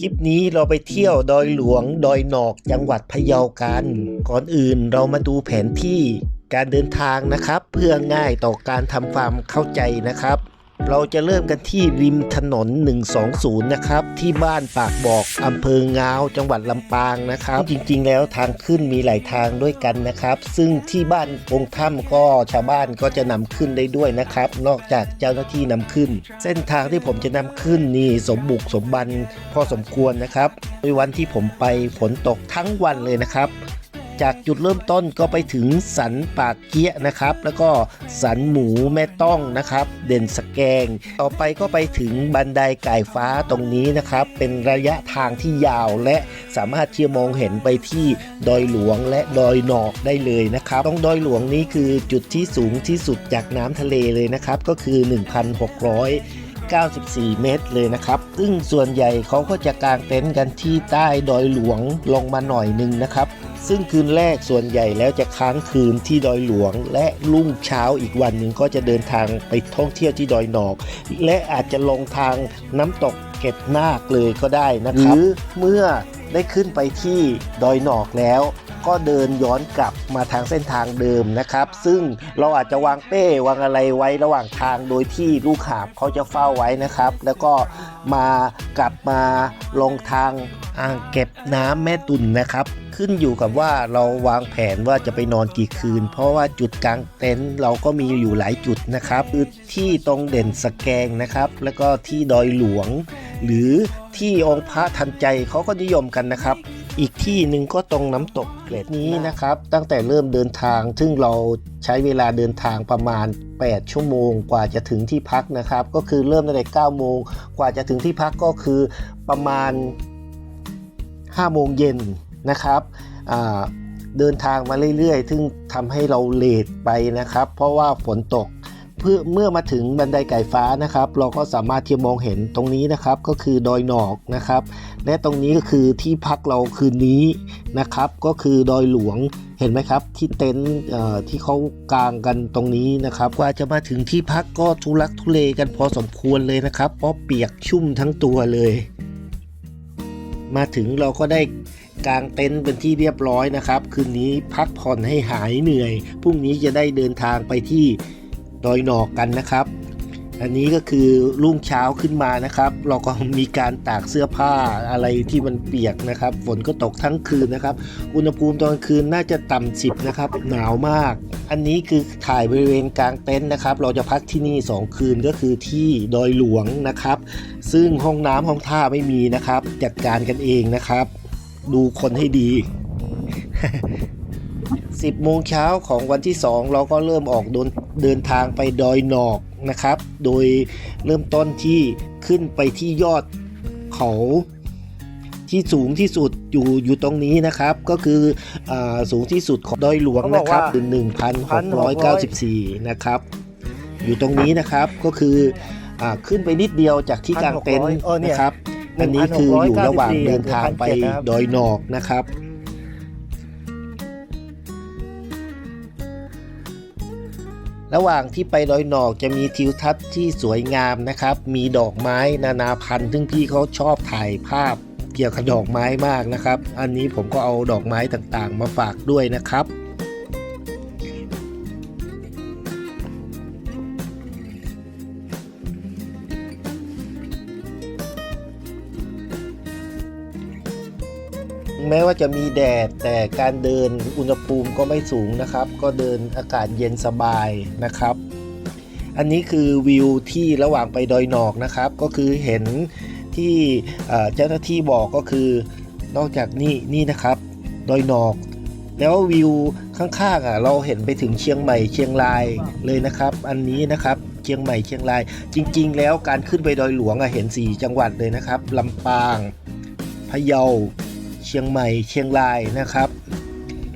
คลิปนี้เราไปเที่ยวดอยหลวง ดอยหนอกจังหวัดพะเยากัน ก่อนอื่นเรามาดูแผนที่การเดินทางนะครับ เพื่อง่ายต่อการทำความเข้าใจนะครับ เราจะเริ่มกันที่ริมถนน 120 นะครับ ที่บ้านปากบอกอำเภองาว จังหวัดลำปางนะครับ จริงๆ แล้วทางขึ้นมีหลายทางด้วยกันนะครับ ซึ่งที่บ้านองค์ถ้ำก็ชาวบ้านก็จะนำขึ้นได้ด้วยนะครับ นอกจากเจ้าหน้าที่นำขึ้น เส้นทางที่ผมจะนำขึ้นนี่สมบุกสมบันพอสมควรนะครับในวันที่ผมไปฝนตกทั้งวันเลยนะครับ จากจุดเริ่มต้นก็ไปถึงสันปากเกี้ยนะครับ แล้วก็สันหมูแม่ต้องนะครับ เด่นสแกง ต่อไปก็ไปถึงบันไดไก่ฟ้าตรงนี้นะครับ เป็นระยะทางที่ยาวและสามารถที่จะมองเห็นไปที่ดอยหลวงและดอยหนอกได้เลยนะครับตรงดอยหลวงนี้คือจุดที่สูงที่สุดจากน้ำทะเลเลยนะครับ ก็คือ 1,600 94 เมตรเลยนะครับ ซึ่งส่วนใหญ่เขาก็จะกางเต็นท์กันที่ใต้ดอยหลวงลงมาหน่อยหนึงนะครับ ซึ่งคืนแรกส่วนใหญ่แล้วจะค้างคืนที่ดอยหลวง และรุ่งเช้าอีกวันหนึ่งก็จะเดินทางไปท่องเที่ยวที่ดอยหนอก และอาจจะลงทางน้ำตกเก็ดนาคเลยก็ได้นะครับหรือเมื่อได้ขึ้นไปที่ดอยหนอกแล้วก็เดินย้อนกลับมาทางเส้นทางเดิมนะครับ ซึ่งเราอาจจะวางเป้วางอะไรไว้ระหว่างทางโดยที่ลูกหาบเขาจะเฝ้าไว้นะครับ แล้วก็มากลับมาลงทางอ่างเก็บน้ำแม่ตุ่นนะครับ ขึ้นอยู่กับว่าเราวางแผนว่าจะไปนอนกี่คืน เพราะว่าจุดกลางเต็นท์เราก็มีอยู่หลายจุดนะครับคือที่ตรงเด่นสแกงนะครับ แล้วก็ที่ดอยหลวง หรือที่องค์พระทันใจเขาก็นิยมกันนะครับอีกที่หนึ่งก็ตรงน้ำตกเกล็ดนี้นะครับ ตั้งแต่เริ่มเดินทาง ซึ่งเราใช้เวลาเดินทางประมาณ 8 ชั่วโมงกว่าจะถึงที่พักนะครับ ก็คือเริ่มตั้งแต่9โมงกว่าจะถึงที่พักก็คือประมาณ5โมงเย็น นะครับเดินทางมาเรื่อยๆ ซึ่งทำให้เราเลทไปนะครับ เพราะว่าฝนตกเพื่อเมื่อมาถึงบันไดไก่ฟ้านะครับ เราก็สามารถที่มองเห็นตรงนี้นะครับ ก็คือดอยหนอกนะครับ และตรงนี้ก็คือที่พักเราคืนนี้นะครับ ก็คือดอยหลวงเห็นไหมครับ ที่เต็นท์ที่เขากางกันตรงนี้นะครับกว่าจะมาถึงที่พักก็ทุลักทุเลกันพอสมควรเลยนะครับ เพราะเปียกชุ่มทั้งตัวเลย มาถึงเราก็ได้ กางเต็นท์เป็นที่เรียบร้อยนะครับ คืนนี้พักผ่อนให้หายเหนื่อยพรุ่งนี้จะได้เดินทางไปที่ดอยหนอกกันนะครับ อันนี้ก็คือรุ่งเช้าขึ้นมานะครับ เราก็มีการตากเสื้อผ้าอะไรที่มันเปียกนะครับ ฝนก็ตกทั้งคืนนะครับ อุณหภูมิตอนคืนน่าจะต่ำสิบนะครับ หนาวมาก อันนี้คือถ่ายบริเวณกลางเต็นท์นะครับ เราจะพักที่นี่ 2 คืนก็คือที่ดอยหลวงนะครับ ซึ่งห้องน้ำห้องท่าไม่มีนะครับ จัดการกันเองนะครับ ดูคนให้ดี 10โมงเช้าของวันที่ 2 เราก็เริ่มออกเดินเดินทางไปดอยหนอกนะครับ โดยเริ่มต้นที่ขึ้นไปที่ยอดเขาที่สูงที่สุดอยู่อยู่ตรงนี้นะครับ ก็คืออาสูงที่สุดของดอยหลวงนะครับคือ1,694 นะครับ อยู่ตรงนี้นะครับก็คืออาขึ้นไปนิดเดียวจากที่กลางเต็นท์เออเนี่ยนะครับ อันนี้คืออยู่ระหว่างเดินทางไปดอยนอกนะครับ ระหว่างที่ไปดอยหนอกจะมีทิวทัศน์ที่สวยงามนะครับ มีดอกไม้นานาพันธุ์ซึ่งพี่เขาชอบถ่ายภาพเกี่ยวกับดอกไม้มากนะครับ อันนี้ผมก็เอาดอกไม้ต่างๆ มาฝากด้วยนะครับ แม้ว่าจะมีแดดแต่การเดินอุณหภูมิก็ไม่สูงนะครับ ก็เดินอากาศเย็นสบายนะครับ อันนี้คือวิวที่ระหว่างไปดอยหนอกนะครับ ก็คือเห็นที่เจ้าหน้าที่บอกก็คือนอกจากนี่นี่นะครับดอยหนอก แล้ววิวข้างๆอะเราเห็นไปถึงเชียงใหม่เชียงรายเลยนะครับ อันนี้นะครับเชียงใหม่เชียงราย จริง ๆ แล้วการขึ้นไปดอยหลวงอะเห็น 4 จังหวัดเลยนะครับลำปางพะเยา เชียงใหม่ เชียงรายนะครับ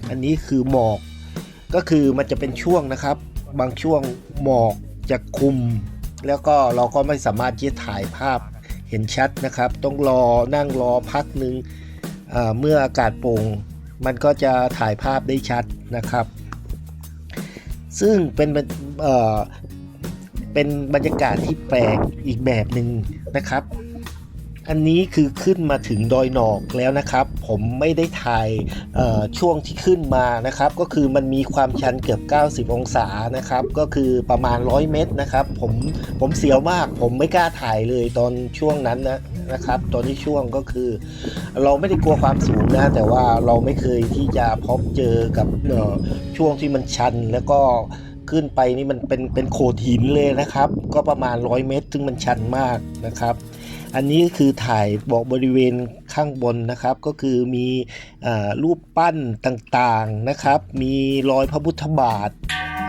อันนี้คือหมอก ก็คือมันจะเป็นช่วงนะครับ บางช่วงหมอกจะคุม แล้วก็เราก็ไม่สามารถที่จะถ่ายภาพเห็นชัดนะครับ ต้องรอนั่งรอพักหนึ่งเมื่ออากาศโปร่งมันก็จะถ่ายภาพได้ชัดนะครับ ซึ่งเป็นเป็นบรรยากาศที่แปลกอีกแบบหนึ่งนะครับ อันนี้คือขึ้นมาถึงดอยหนอกแล้วนะครับ ผมไม่ได้ถ่ายช่วงที่ขึ้นมานะครับ ก็คือมันมีความชันเกือบ 90 องศานะครับ ก็คือประมาณ 100 เมตรนะครับ ผมผมเสียวมาก ผมไม่กล้าถ่ายเลยตอนช่วงนั้นนะนะครับ ตอนที่ช่วงก็คือ เราไม่ได้กลัวความสูงนะแต่ว่าเราไม่เคยที่จะพบเจอกับช่วงที่มันชันแล้วก็ขึ้นไปนี่มันเป็นเป็นโขดหินเลยนะครับ ก็ประมาณ 100 เมตร ซึ่งมันชันมากนะครับ อันนี้คือถ่ายบอกบริเวณข้างบนนะครับ ก็คือมีอรูปปั้นต่างๆนะครับ มีรอยพระพุทธบาท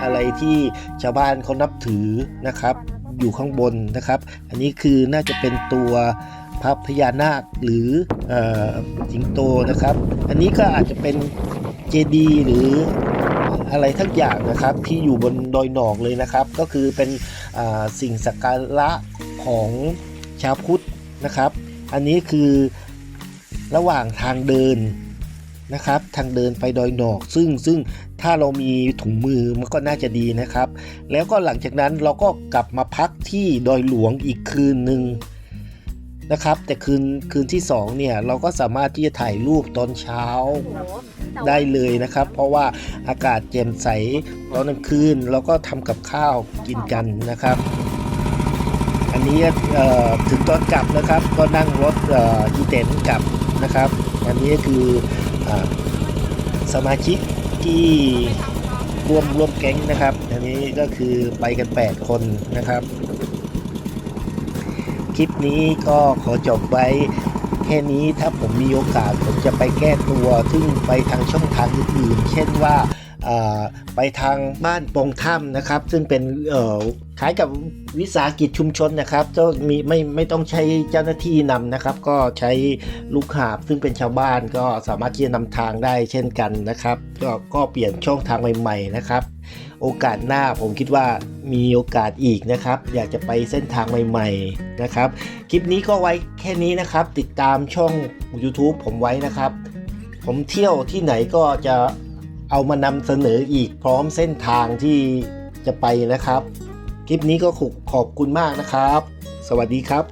อะไรที่ชาวบ้านเขานับถือนะครับ อยู่ข้างบนนะครับ อันนี้คือน่าจะเป็นตัวพระพญานาคหรือสิงโตนะครับ อันนี้ก็อาจจะเป็นเจดีย์หรืออะไรทักอย่างนะครับที่อยู่บนดอยหนอกเลยนะครับ ก็คือเป็นสิ่งสักการะของชาวพุทธ นะครับ อันนี้คือระหว่างทางเดินนะครับ ทางเดินไปดอยหนอก ซึ่งซึ่งถ้าเรามีถุงมือมันก็น่าจะดีนะครับ แล้วก็หลังจากนั้นเราก็กลับมาพักที่ดอยหลวงอีกคืนหนึ่งนะครับ แต่คืนคืนที่สองเนี่ย เราก็สามารถที่จะถ่ายรูปตอนเช้าได้เลยนะครับ เพราะว่าอากาศแจ่มใสตอนกลางคืนเราก็ทำกับข้าวกินกันนะครับ อันนี้ถึงตอนกลับนะครับ ก็นั่งรถอีเต็นกลับนะครับ อันนี้คืออสมาชิกที่ร่วมร่วมแก๊งนะครับ อันนี้ก็คือไปกัน 8 คนนะครับ คลิปนี้ก็ขอจบไว้แค่นี้ถ้าผมมีโอกาสผมจะไปแก้ตัว ซึ่งไปทางช่องทางอื่นๆ เช่นว่า ไปทางบ้านปงถ้ำนะครับ ซึ่งเป็นเอ่อคล้ายกับวิสาหกิจชุมชนนะครับก็มีไม่ไม่ต้องใช้เจ้าหน้าที่นำนะครับ ก็ใช้ลูกหาบซึ่งเป็นชาวบ้านก็สามารถที่จะนำทางได้เช่นกันนะครับ ก็ก็เปลี่ยนช่องทางใหม่ๆนะครับ โอกาสหน้าผมคิดว่ามีโอกาสอีกนะครับ อยากจะไปเส้นทางใหม่ๆนะครับ คลิปนี้ก็ไว้แค่นี้นะครับ ติดตามช่อง YouTube ผมไว้นะครับ ผมเที่ยวที่ไหนก็จะ เอามานำเสนออีกพร้อมเส้นทางที่จะไปนะครับ คลิปนี้ก็ขอบคุณมากนะครับ สวัสดีครับ